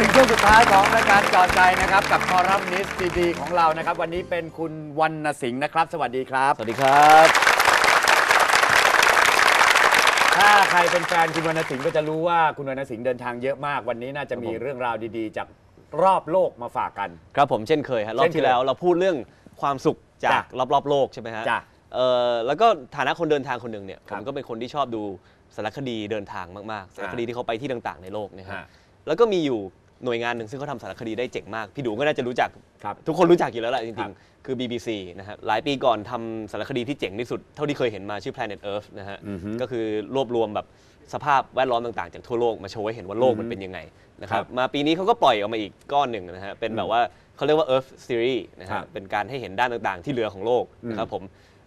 ถึงช่วงสุดท้ายของรายการจอใจนะครับ กับคอรัมนิสต์ดีๆของเรานะครับ วันนี้เป็นคุณวรรณสิงห์นะครับ สวัสดีครับ สวัสดีครับ ถ้าใครเป็นแฟนคุณวรรณสิงห์ก็จะรู้ว่าคุณวรรณสิงห์เดินทางเยอะมาก วันนี้น่าจะมีครับผมเรื่องราวดีๆ จากรอบโลกมาฝากกัน ครับผมเช่นเคยฮะรอเช่บนเคยที่แล้วเราพูดเรื่องความสุขจากจ้ะรอบๆโลกใช่ไหมฮะจ้ะเออแล้วก็ฐานะคนเดินทางคนหนึ่งเนี่ยคผรับมก็เป็นคนที่ชอบดูสารคดีเดินทางมากๆสารคดีที่เขาไปที่ต่างๆในโลกเนะฮะฮะแล้วก็มีอยู่ หน่วยงานหนึ่งซึ่งเขาทำสารคดีได้เจ๋งมาก พี่ดูก็น่าจะรู้จัก ครับ ทุกคนรู้จักอยู่แล้วแหละจครัริงบ ๆ คือ BBC นะฮะหลายปีก่อนทำสารคดีที่เจ๋งที่สุด เท่าที่เคยเห็นมาชื่อ Planet Earth นะฮะอือฮึก็คือรวบรวมแบบสภาพแวดล้อมต่างๆ จากทั่วโลกมาโชว์ให้เห็นว่าโลกมันเป็นยังไงนะครัครับบมาปีนี้เขาก็ปล่อยออกมาอีกก้อนหนึ่งนะฮะเป็นแบบว่าเขาเรียกว่า Earth Series นะครัฮะบ เป็นการให้เห็นด้านต่างๆ ที่เหลือของโลกนะครับอืมผม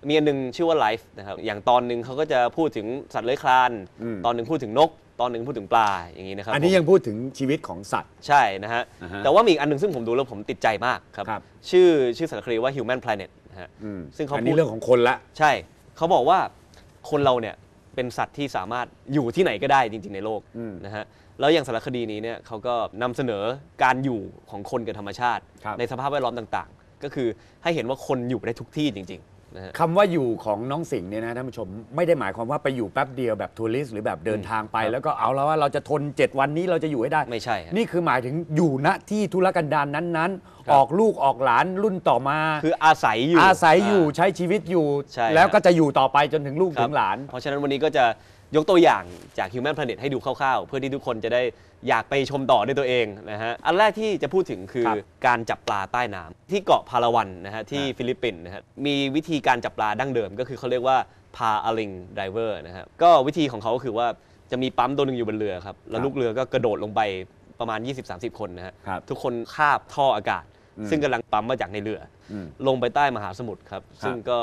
มีอันหนึงชื่อว่า Life นะครับอย่างตอนหนึ่งเขาก็จะพูดถึงสัตว์เลื้อยคลานอืมตอนหนึ่งพูดถึงนก ตอนหนึ่งพูดถึงปลาอย่างนี้นะครับอันนี้ผมยังพูดถึงชีวิตของสัตว์ ใช่นะฮะอ่าฮะแต่ว่ามีอีกอันหนึงซึ่งผมดูแล้วผมติดใจมากครับ ครับ ชื่อชื่อสารคดีว่า Human Planet นะฮะ อืมซึ่งเขาอันพูนี้ด เรื่องของคนละ ใช่ เขาบอกว่าคนเราเนี่ยเป็นสัตว์ที่สามารถอยู่ที่ไหนก็ได้จริง ๆ ในโลกอืมนะฮะ แล้วอย่างสารคดีนี้เนี่ยเขาก็นำเสนอการอยู่ของคนกับธรรมชาติ ครับ ในสภาพแวดล้อมต่างๆ ก็คือให้เห็นว่าคนอยู่ได้ทุกที่จริงๆ นะฮะ คำว่าอยู่ของน้องสิงห์เนี่ยนะท่านผู้ชมไม่ได้หมายความว่าไปอยู่แป๊บเดียวแบบทัวริสต์หรือแบบเดินทางไปครับแล้วก็เอาแล้วว่าเราจะทน 7 วันนี้เราจะอยู่ให้ได้ ไม่ใช่ฮะนี่คือหมายถึงอยู่ณที่ธุรกันดารนั้นครับ ๆ ออกลูกออกหลานรุ่นต่อมา คืออาศัยอยู่อาศัยอยู่ใช้ชีวิตอยู่ ใช่แล้วก็จะอยู่ต่อไปจนถึงลูกครัถึบงหลาน เพราะฉะนั้นวันนี้ก็จะ ยกตัวอย่างจาก Human Planet ให้ดูคร่าวๆ เพื่อที่ทุกคนจะได้อยากไปชมต่อด้วยตัวเองนะฮะ อันแรกที่จะพูดถึงคือครับการจับปลาใต้น้ำที่เกาะพาราวันนะฮะที่ครับฟิลิปปินส์นะฮะมีวิธีการจับปลาดั้งเดิมก็คือเขาเรียกว่าพาอลิงไดเวอร์นะฮะก็วิธีของเขาก็คือว่าจะมีปั๊มตัวหนึ่งอยู่บนเรือครับ แล้วลูกเรือก็กระโดดลงไปประมาณ 20-30 คนนะฮะครับทุกคนคาบท่ออากาศ อืม ซึ่งกำลังปั๊มมาจากในเรืออมลงไปใต้มหาสมุทรครับครับ ซึ่งก็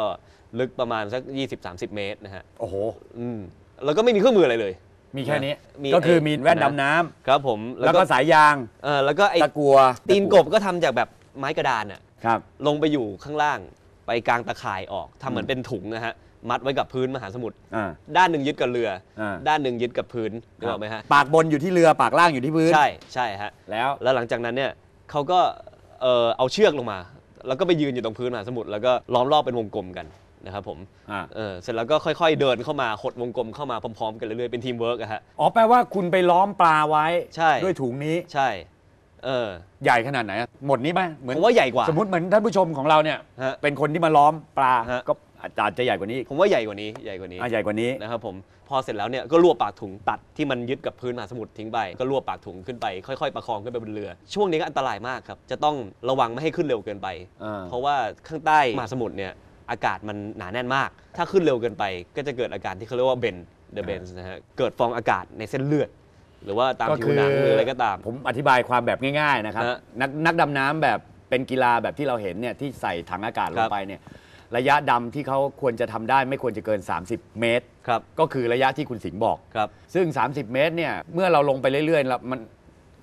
ลึกประมาณสัก 20-30 เมตรนะฮะ โอ้โห อืม แล้วก็ไม่มีเครื่องมืออะไรเลย มีแค่นี้ มีก็คือไอ้มีแว่นนะ ดำน้ำครับผมแล้วก็สายยางเออแล้วก็ไอ้ตะกัวตีนกบก็ทำจากแบบไม้กระดานอะครับ ลงไปอยู่ข้างล่าง ไปกลางตะข่ายออกทำเหมือนเป็นถุงนะฮะมัดไว้กับพื้นมหาสมุทรอ่า ด้านหนึ่งยึดกับเรือ อ่า ด้านหนึ่งยึดกับพื้นนึกออกไหมฮะปากบนอยู่ที่เรือปากล่างอยู่ที่พื้นใช่ใช่ฮะ แล้ว แล้วหลังจากนั้นเนี่ยเขาก็เออเอาเชือกลงมา แล้วก็ไปยืนอยู่ตรงพื้นมหาสมุทรแล้วก็ล้อมรอบเป็นวงกลมกัน นะครับผมอ่า เออเสร็จแล้วก็ค่อยๆเดินเข้ามาขดวงกลมเข้ามาพร้อมๆกันเรื่อยๆเป็นทีมเวิร์กอะฮะ อ๋อแปลว่าคุณไปล้อมปลาไว้ ใช่ ด้วยถุงนี้ใช่ เออ ใหญ่ขนาดไหนอะหมดนี้ไหมเหมือนผมว่าใหญ่กว่าสมมติเหมือนท่านผู้ชมของเราเนี่ย ฮะเป็นคนที่มาล้อมปลาฮะ ก็อาจจะใหญ่กว่านี้อีกผมว่าใหญ่กว่านี้ใหญ่กว่านี้อะใหญ่กว่านี้ นะครับผมพอเสร็จแล้วเนี่ยก็รวบปากถุงตัดที่มันยึดกับพื้นมหาสมุทรทิ้งไปก็รวบปากถุงขึ้นไปค่อยๆประคองขึ้นไปบนเรือ ช่วงนี้ก็อันตรายมากครับจะต้องระวังไม่ให้ขึ้นเร็วเกินไป อ่า เพราะว่าข้างใต้มหาสมุทรเนี่ย อากาศมันหนาแน่นมาก ถ้าขึ้นเร็วเกินไปก็จะเกิดอาการที่เขาเรียกว่าเบนเดอะเบนนะฮะเกิดฟองอากาศในเส้นเลือด หรือว่าตามผิวหนังหรืออะไรก็ตาม ผมอธิบายความแบบง่าย ๆ นะครับฮะนักนักดำน้ำแบบเป็นกีฬาแบบที่เราเห็นเนี่ยที่ใส่ถังอากาศลครังบไปเนี่ยระยะดำที่เขาควรจะทำได้ไม่ควรจะเกิน 30 เมตรครับก็คือระยะที่คุณสิงห์บอกครับซึ่ง 30 เมตรเนี่ยเมื่อเราลงไปเรื่อยๆแล้วมัน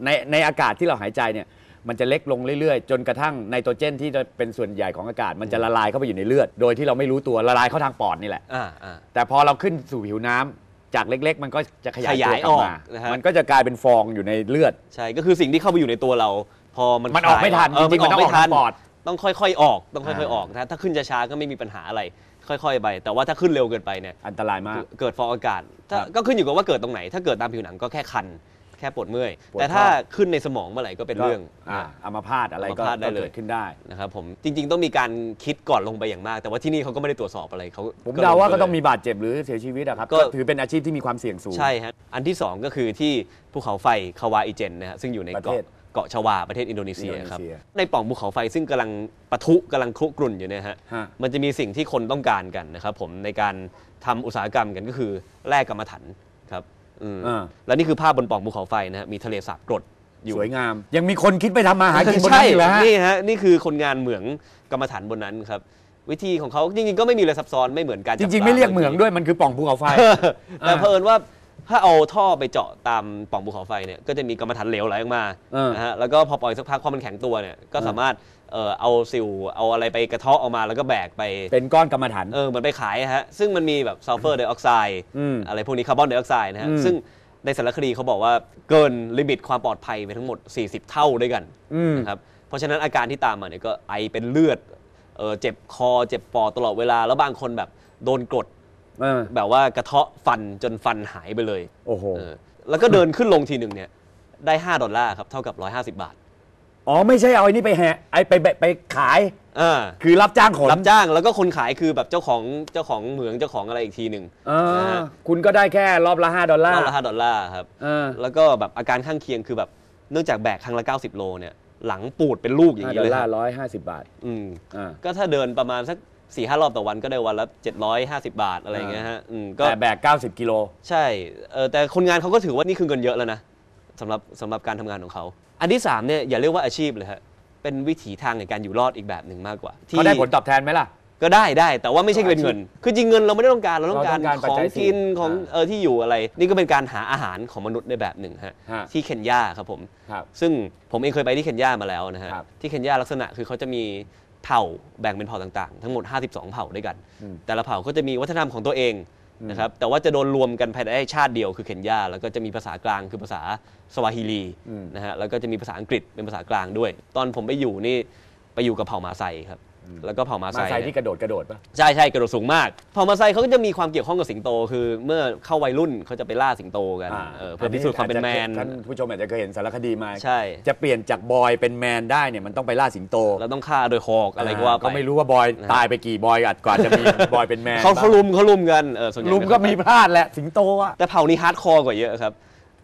ในในอากาศที่เราหายใจเนี่ย มันจะเล็กลงเรื่อยๆ จนกระทั่งไนโตรเจนที่จะเป็นส่วนใหญ่ของอากาศ มันจะละลายเข้าไปอยู่ในเลือด โดยที่เราไม่รู้ตัวละลายเข้าทางปอดนี่แหละ อ่าอ่า แต่พอเราขึ้นสู่ผิวน้ำจากเล็ก ๆ มันก็จะขยายขยาตัวยกลับมาออกนะฮะ มันก็จะกลายเป็นฟองอยู่ในเลือด ใช่ก็คือสิ่งที่เข้าไปอยู่ในตัวเรา พอมันมันออกไม่ทันเออจริงๆมันออกไม่มันต้องออกทันทางปอดต้องค่อยๆออกต้องค่อยอ่าๆออกนะถ้าขึ้นช้าๆก็ไม่มีปัญหาอะไร ค่อย ๆ ไป แต่ว่าถ้าขึ้นเร็วเกินไปเนี่ยอันตรายมาก เกิดฟองอากาศถ้าครับ ก็ขึ้นอยู่กับว่าเกิดตรงไหน ถ้าเกิดตามผิวหนังก็แค่คัน แค่ปวดเมื่อย ปวดแต่ถ้าข้อ ขึ้นในสมองเมื่อไหร่ก็เป็นเรื่อง อ่านะอัมาพาตอะไรก็อัมพาตได้ก็เลย เกิดขึ้นได้ นะครับผมจริง ๆ ต้องมีการคิดก่อนลงไปอย่างมาก แต่ว่าที่นี่เขาก็ไม่ได้ตรวจสอบอะไรเขาผมก็เดาว่าลก็ไปต้องเลยมีบาดเจ็บหรือเสียชีวิตอะครับ ก็ ก็ถือเป็นอาชีพที่มีความเสี่ยงสูง ใช่ฮะอันที่ 2 ก็คือที่ภูเขาไฟคาวาอิเจนนะฮะซึ่งอยู่ในประเกาะเทศเกาะชวาประเทศอินโดนีเซียครับอินโดนีเซียในปล่องภูเขาไฟซึ่งกำลังปะทุกำลังคลุกรุ่นอยู่เนี่ยฮะฮะ มันจะมีสิ่งที่คนต้องการกันนะครับผมในการทำอุตสาหกรรมกันก็คือแร่กรรมะถันครับ อืมอ่า แล้วนี่คือภาพบนปล่องภูเขาไฟนะฮะมีทะเลสาบกรดอยู่สวยงาม ยังมีคนคิดไปทำมาหากินบนใช่นั้นอยู่แล้วฮะ นี่ฮะนี่คือคนงานเหมืองกรรมฐานบนนั้นครับ วิธีของเขาจริงๆก็ไม่มีอะไรซับซ้อนไม่เหมือนการจจับริง ๆ ปลาไม่เรียกเหมืองด้วยมันคือปล่องภูเขาไฟ แต่เผอิญว่า ถ้าเอาท่อไปเจาะตามปล่องภูเขาไฟเนี่ยก็จะมีกรรมฐานเหลวไหลออกมาเออ นะฮะแล้วก็พอปล่อยสักพักพอมันแข็งตัวเนี่ยก็สามารถเอ่อเอาซิลเอาอะไรไปกระเทาะออกมาแล้วก็แบกไปเป็นก้อนกรรมฐาน เออเหมือนไปขายอะฮะซึ่งมันมีแบบซัลเฟอร์ไดออกไซด์อืมอะไรพวกนี้คาร์บอนไดออกไซด์นะฮะอืม ซึ่งในสารคดีเขาบอกว่าเกินลิมิตความปลอดภัยไปทั้งหมด 40 เท่าด้วยกัน อืม นะครับเพราะฉะนั้นอาการที่ตามมาเนี่ยก็ไอเป็นเลือดเออเจ็บคอเจ็บปอดตลอดเวลา แล้วบางคนแบบโดนกรด เออ แบบว่ากระเทาะฟันจนฟันหายไปเลยโอ้โห เออแล้วก็เดินขึ้นลงทีหนึ่งเนี่ยได้ 5 ดอลลาร์ครับ เท่ากับ 150 บาทอ๋อไม่ใช่เอาไอ้นี่ไปแหะไอ้ไปไปไปขาย อ่าคือรับจ้างขนรับจ้างแล้วก็คนขายคือแบบเจ้าของเจ้าของเหมืองเจ้าของอะไรอีกทีหนึ่งอ่านะฮะคุณก็ได้แค่รอบละ 5 ดอลลารอบร์ละ5ดอลลาร์ครับ เออ แล้วก็แบบอาการข้างเคียงคือแบบเนื่องจากแบกครั้งละ 90 โลเนี่ยหลังปูดเป็นลูกอย่างห้านี้ดอลเลยลาคร์รับร้อยห้าสิบบาทอืม อ่าก็ถ้าเดินประมาณสัก 4ี่ห้ารอบต่อวันก็ได้วันละ 750 บาทอะไรอย่างเงี้ยฮะอืมก็แต่แบก 90 กิโล ใช่เออแต่คนงานเขาก็ถือว่านี่คือเงินเยอะแล้วนะสำหรับสำหรับการทำงานของเขา อันที่3เนี่ยอย่าเรียกว่าอาชีพเลยฮะเป็นวิถีทางในการอยู่รอดอีกแบบหนึ่งมากกว่าที่ เขาได้ผลตอบแทนไหมล่ะ ก็ได้ได้ แต่ว่าไม่ใช่เป็นเงิน คือจริงเงินเราไม่ได้ต้องการเราต้องการเราต้องการปัขจองจัยสี่กินของอ่า เออที่อยู่อะไร นี่ก็เป็นการหาอาหารของมนุษย์ในแบบหนึ่งฮะฮะที่เคนยาครับผม ครับ ซึ่งผมเองเคยไปที่เคนยามาแล้วนะฮะครับ ที่เคนยาลักษณะคือเขาจะมี เผ่าแบ่งเป็นเผ่าต่างๆ ทั้งหมด 52 เผ่าด้วยกันอืมแต่ละเผ่าก็จะมีวัฒนธรรมของตัวเองนะครับแต่ว่าจะโดนรวมกันภายในชาติเดียวคือเคนยาแล้วก็จะมีภาษากลางคือภาษาสวาฮิลีอืมนะฮะแล้วก็จะมีภาษาอังกฤษเป็นภาษากลางด้วย ตอนผมไปอยู่นี่ไปอยู่กับเผ่ามาไซครับ แล้วก็เผ่ามาไซมาใส่เนี่ย ที่กระโดดกระโดดป่ะ ใช่ใช่กระโดดสูงมากเผ่ามาไซเขาก็จะมีความเกี่ยวข้องกับสิงโต คือเมื่อเข้าวัยรุ่นเขาจะไปล่าสิงโตกันอ่าเออเพื่อพิสูจน์ความเป็นแมน ท่านผู้ชมอาจจะเคยเห็นสารคดีมาใช่ จะเปลี่ยนจากบอยเป็นแมนได้เนี่ยมันต้องไปล่าสิงโตแล้วต้องฆ่าโดยคอกอะไรก็ว่าไปก็ไม่รู้ว่าบอยนะฮะตายไปกี่บอยอัดกว่าจะมี บอยเป็นแมนเขาเขาบ้งลุมเขาลุมกันเออส่วนใหญ่ลุมก็มีพลาดแหละสิงโตอะแต่เผ่านี้ฮาร์ดคอร์กว่าเยอะครับ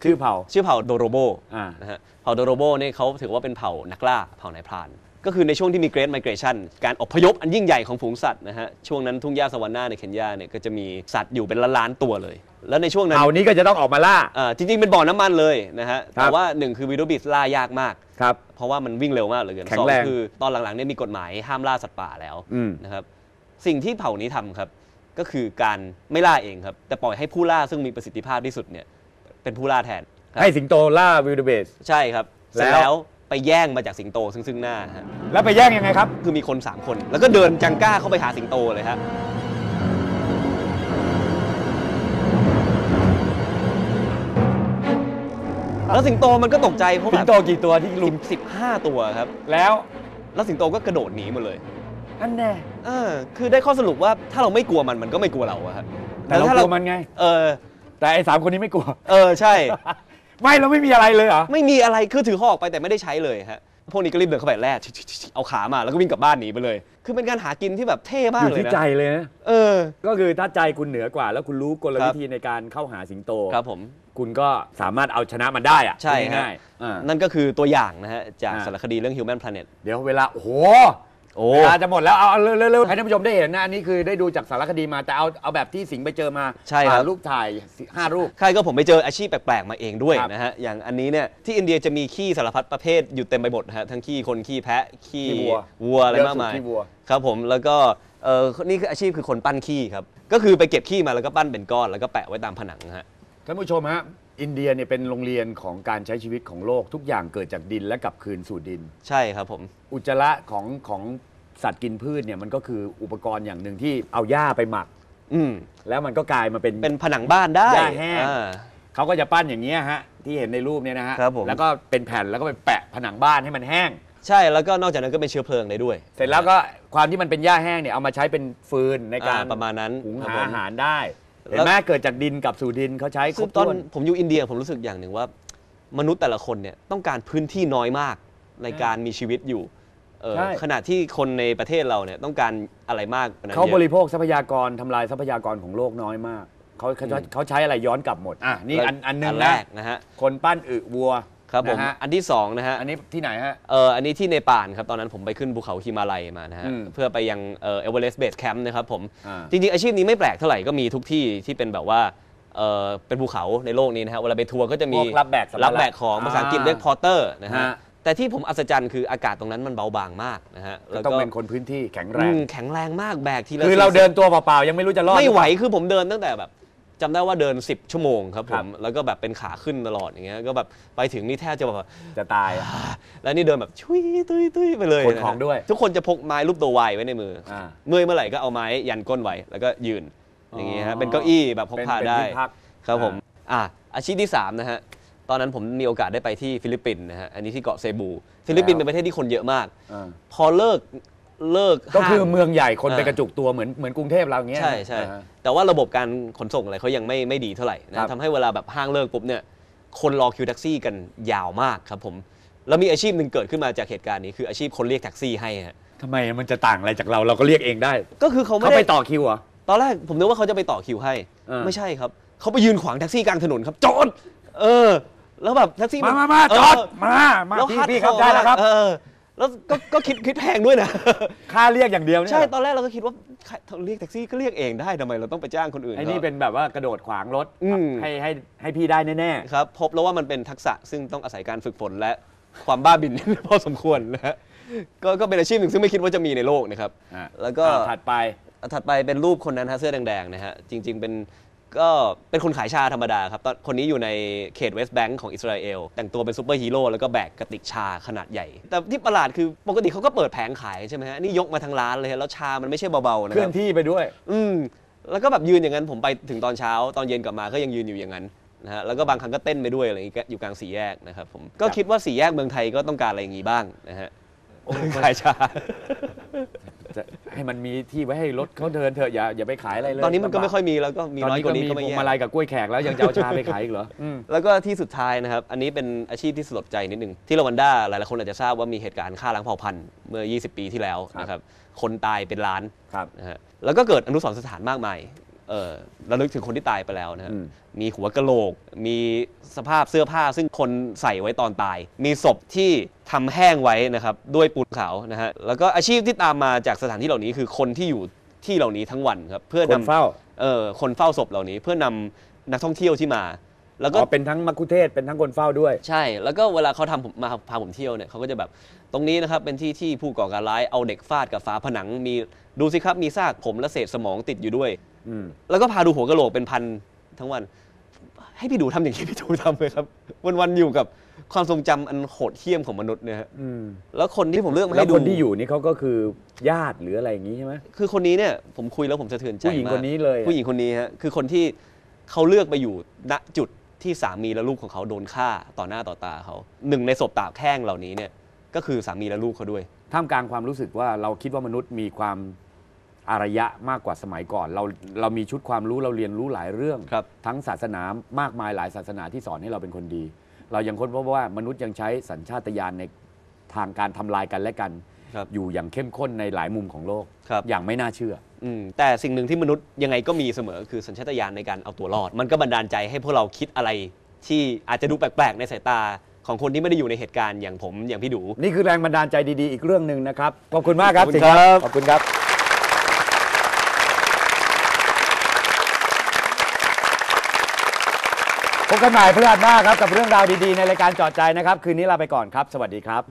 คือเผ่าชื่อเผ่าโดโรโบอ่านะฮะเผ่าโดโรโบเนี่ยเขาถือว่าเป็นเผ่านักล่าเผ่านายพราน ก็คือในช่วงที่มี Great Migration การอพยพอันยิ่งใหญ่ของฝูงสัตว์นะฮะช่วงนั้นทุ่งหญ้าสวรรค์นาในเคนยาเนี่ยก็จะมีสัตว์อยู่เป็นล้านๆตัวเลย แล้วในช่วงนั้นเผ่านี้ก็จะต้องออกมาล่า อ่าจริงๆ เป็นบ่อน้ำมันเลยนะฮะ ครับ แต่ว่าหนึ่งคือวิโดบิสล่ายากมาก ครับ เพราะว่ามันวิ่งเร็วมากเหลยเกินแข็สองงแรงคือตอนหลังๆเนี่ยมีกฎหมายห้ามล่าสัตว์ป่าแล้วอืม นะครับสิ่งที่เผ่านี้ทำครับ ก็คือการไม่ล่าเองครับ แต่ปล่อยให้ผู้ล่าซึ่งมีประสิทธิภาพที่สุดเนี่ยเป็นผู้ล่าแทนครับให้สิงโตล่าวิลเดเบส ใช่ครับเสร็จแล้ว แล้ว ไปแย่งมาจากสิงโตซึ่งซึ่งหน้าฮะแล้วไปแย่งยังไงครับ คือมีคน 3 คน แล้วก็เดินจังก้าเข้าไปหาสิงโตเลยครับแล้วสิงโตมันก็ตกใจเพราะสิแบงบโตกี่ตัวที่ลุม สิบห้าตัวครับ แล้วแล้วสิงโตก็กระโดดหนีหมดเลยอันแน่เออคือได้ข้อสรุปว่าถ้าเราไม่กลัวมันมันก็ไม่กลัวเราอะครับแต่เราถ้กลัวมันไง เออ แต่ไอ้สามคนนี้ไม่กลัว เออใช่ ไม่เราไม่มีอะไรเลยเหรอ ไม่มีอะไรคือถือหอกไปแต่ไม่ได้ใช้เลยฮะพวกนี้ก็รีบเดินเข้าไปแล่เอาขามาแล้วก็วิ่งกลับบ้านหนีไปเลย คือเป็นการหากินที่แบบเท่มาอกยู่เลยที่นะใจเลยนะเออ ก็คือถ้าใจคุณเหนือกว่า แล้วคุณรู้กลครัวิบธีในการเข้าหาสิงโตครับผม คุณก็สามารถเอาชนะมันได้อะใช่ฮะง่ายๆอ่านั่นก็คือตัวอย่างนะฮะจากอ่าสารคดีเรื่อง Human Planet เดี๋ยวเวลาโอ้โห โอ้ เวลาจะหมดแล้วเอาเอาเร็วๆให้ท่านผู้ชมได้เห็นนะอันนี้คือได้ดูจากสารคดีมาแต่เอาเอาแบบที่สิงห์ไปเจอมาใช่ครับอ่ารูปถ่ายสิห้ารูป ใครก็ผมไปเจออาชีพแปลกๆมาเองด้วยครับนะฮะ อย่างอันนี้เนี่ยที่อินเดียจะมีขี้สารพัดประเภทอยู่เต็มไปหมดนะฮะ ทั้งขี้คนขี้แพะขี้ขี้วัววัวอะไรมากมายเยอะสุดขี้วัว ครับผมแล้วก็เออนี่คืออาชีพคือคนปั้นขี้ครับ ก็คือไปเก็บขี้มาแล้วก็ปั้นเป็นก้อนแล้วก็แปะไว้ตามผนังนะฮะ ท่านผู้ชมฮะ อินเดียเนี่ยเป็นโรงเรียนของการใช้ชีวิตของโลกทุกอย่างเกิดจากดินและกลับคืนสู่ดิน ใช่ครับผม อุจจาระของของสัตว์กินพืชเนี่ยมันก็คืออุปกรณ์อย่างหนึ่งที่เอาหญ้าไปหมัก อืมแล้วมันก็กลายมาเป็นเป็นผนังบ้านได้หญ้าแห้งอ่า เขาก็จะปั้นอย่างเงี้ยฮะที่เห็นในรูปเนี่ยนะฮะครับผม แล้วก็เป็นแผ่นแล้วก็ไปแปะผนังบ้านให้มันแห้ง ใช่แล้วก็นอกจากนั้นก็เป็นเชื้อเพลิงได้ด้วย เสร็จแล้วก็ความที่มันเป็นหญ้าแห้งเนี่ยเอามาใช้เป็นฟืนในการอ่าประมาณนั้นหุงครับหาผมอาหารได้แล้ว เห็นไหมเกิดจากดินกับสู่ดินเขาใช้ครซึ่บงตอนถ้วนผมอยู่อินเดียผมรู้สึกอย่างหนึ่งว่า มนุษย์แต่ละคนเนี่ยต้องการพื้นที่น้อยมากในการมีชีวิตอยู่เออใช่ ขณะที่คนในประเทศเราเนี่ยต้องการอะไรมากกว่นั้นเขาบเยอะริโภคทรัพยากรทำลายทรัพยากรของโลกน้อยมากเขาเขาใช้เขาใช้อะไรย้อนกลับหมดอะนี่อันอันหนึงแรนะกนะฮะ คนปั้นอึวัว ครับผมนะฮะอันที่สองนะฮะอันนี้ที่ไหนฮะ เอออันนี้ที่เนปาลครับตอนนั้นผมไปขึ้นภูเขาฮิมาลัยมานะฮะอืมเพื่อไปยังเอเวอเรสต์เบสแคมป์นะครับผมอ่า จริงๆอาชีพนี้ไม่แปลกเท่าไหร่ก็มีทุกที่ที่เป็นแบบว่าเออเป็นภูเขาในโลกนี้นะฮะเวลาไปทัวร์ก็จะมีพวกรับแบกสัมภาระรับแบกของภาษาอังกฤษเรียกพอร์เตอร์นะฮะฮะ แต่ที่ผมอัศจรรย์คืออากาศตรงนั้นมันเบาบางมากนะฮะก็แล้วต้องก็เป็นคนพื้นที่แข็งแรอืง มแข็งแรงมากแบกทีละคือเรา40 เดินตัวเปล่าๆยังไม่รู้จะรอด ไม่ไหวรือเปล่าคือผมเดินตั้งแต่แบบ จำได้ว่าเดิน 10 ชั่วโมงครับผครัม บ แล้วก็แบบเป็นขาขึ้นตลอดอย่างเงี้ย ก็แบบไปถึงนี่แทบจะแบบจะตายอะแล้วนี่เดินแบบชุยตุยตุยไปเลยขนของะฮะด้วยทุกคนจะพกไม้รูปตัววายไว้ในมืออา เมื่อยเมื่อไหร่ก็เอาไม้ยันก้นไว้ แล้วก็ยืน อย่างงี้อ๋ฮะอเป็นเก้าอี้แบบพกเป็นพาเป็นได้ที่พัก ครับผม อะอาชีพที่ 3 นะฮะ ตอนนั้นผมมีโอกาสได้ไปที่ฟิลิปปินส์นะฮะ อันนี้ที่เกาะเซบู ฟิลิปปินส์เป็นประเทศที่คนเยอะมาก อ่า พอเลิก เลิกก็คือห้างเมืองใหญ่คนไปอ่ากระจุกตัวเหมือนเหมือนกรุงเทพเราอย่างเงี้ยใช่ใช่อ่า แต่ว่าระบบการขนส่งอะไรเขายังไม่ไม่ดีเท่าไหร่ครันะบ ทำให้เวลาแบบห้างเลิกปุ๊บเนี่ยคนรอคิวแท็กซี่กันยาวมากครับผม แล้วมีอาชีพหนึ่งเกิดขึ้นมาจากเหตุการณ์นี้คืออาชีพคนเรียกแท็กซี่ให้ฮะทำไมมันจะต่างอะไรจากเราเราก็เรียกเองได้ก็คือเขาไม่เขาไปได้ต่อคิวเหรอ ตอนแรกผมนึกว่าเขาจะไปต่อคิวให้ เออ ไม่ใช่ครับเขาไปยืนขวางแท็กซี่กลางถนนครับจอดเออ แล้วแบบแท็กซี่มามามาจอดเมามาแล้วพี่ฮัดพี่ครับอได้แล้วครับ เออ แล้วก็ก็คิดคิดแพงด้วยนะ ค่าเรียกอย่างเดียวเนี่ยใช่ตอนแรกเราก็คิดว่าใครเรียกแท็กซี่ก็เรียกเองได้ทำไมเราต้องไปจ้างคนอื่นไอ้นี่ขาเป็นแบบว่ากระโดดขวางรถอืม ให้ให้ให้พี่ได้แน่ ครับพบแล้วว่ามันเป็นทักษะซึ่งต้องอาศัยการฝึกฝนและ ความบ้าบิน พอสมควรนะฮะก็ก็เป็นอาชีพหนึ่งซึ่งไม่คิดว่าจะมีในโลกนะครับ ๆอะแล้วก็ อะถัดไป ถัดไปเป็นรูปคนนั้นฮะเสื้อแดงๆนะฮะจริง ๆ เป็น ก็เป็นคนขายชาธรรมดาครับตอนคนนี้อยู่ในเขตเวสต์แบงก์ของอิสราเอล แต่งตัวเป็นซูเปอร์ฮีโร่แล้วก็แบกกระติกชาขนาดใหญ่ แต่ที่ประหลาดคือปกติเขาก็เปิดแผงขายใช่ไหมฮะ นี่ยกมาทั้งร้านเลยฮะแล้วชามันไม่ใช่เบาๆนะเคคลื่อรันบที่ไปด้วย อืมแล้วก็แบบยืนอย่างนั้นผมไปถึงตอนเช้า ตอนเย็นกลับมาก็ยังยืนอยู่อย่างนั้นนะฮะแล้วก็บางครั้งก็เต้นไปด้วยอะไรอย่างงี้ก็อยู่กลางสี่แยกนะครับผมก็คิดว่าสี่แยกเมืองไทยก็ต้องการอะไรอย่างงี้บ้างนะฮะขายชา จะให้มันมีที่ไว้ให้รถเขาเดินเถอะอย่าอย่าไปขายอะไรเลยตอนนี้มันก็ไม่ค่อยมีแล้วก็มีตอนน้อยนี้กก็ว่านี้มีก็พไม่วงแย่มาลัยกับกล้วยแขกแล้วยังจะเอาชาไปขายอีกเหรออืม แล้วก็ที่สุดท้ายนะครับ อันนี้เป็นอาชีพที่สลดใจนิดนึงที่รวันด้าหลายๆคนอาจจะทราบว่ามีเหตุการณ์ฆ่าล้างเผ่าพันธุ์เมื่อ 20 ปีที่แล้วครับนะครับคนตายเป็นล้าน ครับ นะฮะแล้วก็เกิดอนุสรณ์สถานมากมาย เออระลึกถึงคนที่ตายไปแล้วนะฮะอืม มีหัวกะโหลก มีสภาพเสื้อผ้าซึ่งคนใส่ไว้ตอนตาย มีศพที่ทำแห้งไว้นะครับด้วยปูนขาวนะฮะแล้วก็อาชีพที่ตามมาจากสถานที่เหล่านี้คือคนที่อยู่ที่เหล่านี้ทั้งวันครับเพื่อคนนำ เฝ้าเออคนเฝ้าศพเหล่านี้เพื่อนำนักท่องเที่ยวที่มา แล้วก็ก็เป็นทั้งมักคุเทศก์เป็นทั้งคนเฝ้าด้วย ใช่ แล้วก็เวลาเขาทำผมมาพาผมเที่ยวเนี่ยเขาก็จะแบบตรงนี้นะครับเป็นที่ที่ผู้ก่อการร้ายเอาเด็กฟาดกับฝาผนังมีดูสิครับมีซากผมและเศษสมองติดอยู่ด้วย อืมแล้วก็พาดูหัวกะโหลกเป็นพันทั้งวัน ให้พี่ดูทำอย่างนี้พี่ดูทำเลยครับ วันๆอยู่กับความทรงจำอันโหดเหี้ยมของมนุษย์เนี่ยฮะอืมแล้วคนที่ผมเลือกมาแล้วให้ดูคนที่อยู่นี่เขาก็คือญาติหรืออะไรอย่างนี้ใช่ไหม คือคนนี้เนี่ยผมคุยแล้วผมสะเทือนใจผู้หญิงมากคนนี้เลยอะ ผู้หญิงคนนี้ฮะคือคนที่เขาเลือกไปอยู่ณจุดที่สามีและลูกของเขาโดนฆ่าต่อหน้าต่อตาเขาหนึ่งในศพตาบแข้งเหล่านี้เนี่ยก็คือสามีและลูกเขาด้วย ท่ามกลางความรู้สึกว่าเราคิดว่ามนุษย์มีความ อารยะมากกว่าสมัยก่อน เราเรามีชุดความรู้เราเรียนรู้หลายเรื่อง ครับ ทั้งศาสนามากมายหลายศาสนาที่สอนให้เราเป็นคนดี เรายังค้นพบว่ามนุษย์ยังใช้สัญชาตญาณในทางการทำลายกันและกัน ครับอยู่อย่างเข้มข้นในหลายมุมของโลก ครับ อย่างไม่น่าเชื่อ อืมแต่สิ่งหนึ่งที่มนุษย์ยังไงก็มีเสมอคือสัญชาตญาณในการเอาตัวรอด มันก็บันดาลใจให้พวกเราคิดอะไรที่อาจจะดูแปลกๆ ในสายตาของคนที่ไม่ได้อยู่ในเหตุการณ์อย่างผมอย่างพี่ดู นี่คือแรงบันดาลใจดีๆ อีกเรื่องหนึ่งนะครับ ขอบคุณมากครับขอบคุณสิงห์ครับขอบคุณครับ พบกันใหม่พฤหัสหน้าครับกับเรื่องราวดีๆในรายการจอดใจนะครับ คืนนี้ลาไปก่อนครับ สวัสดีครับ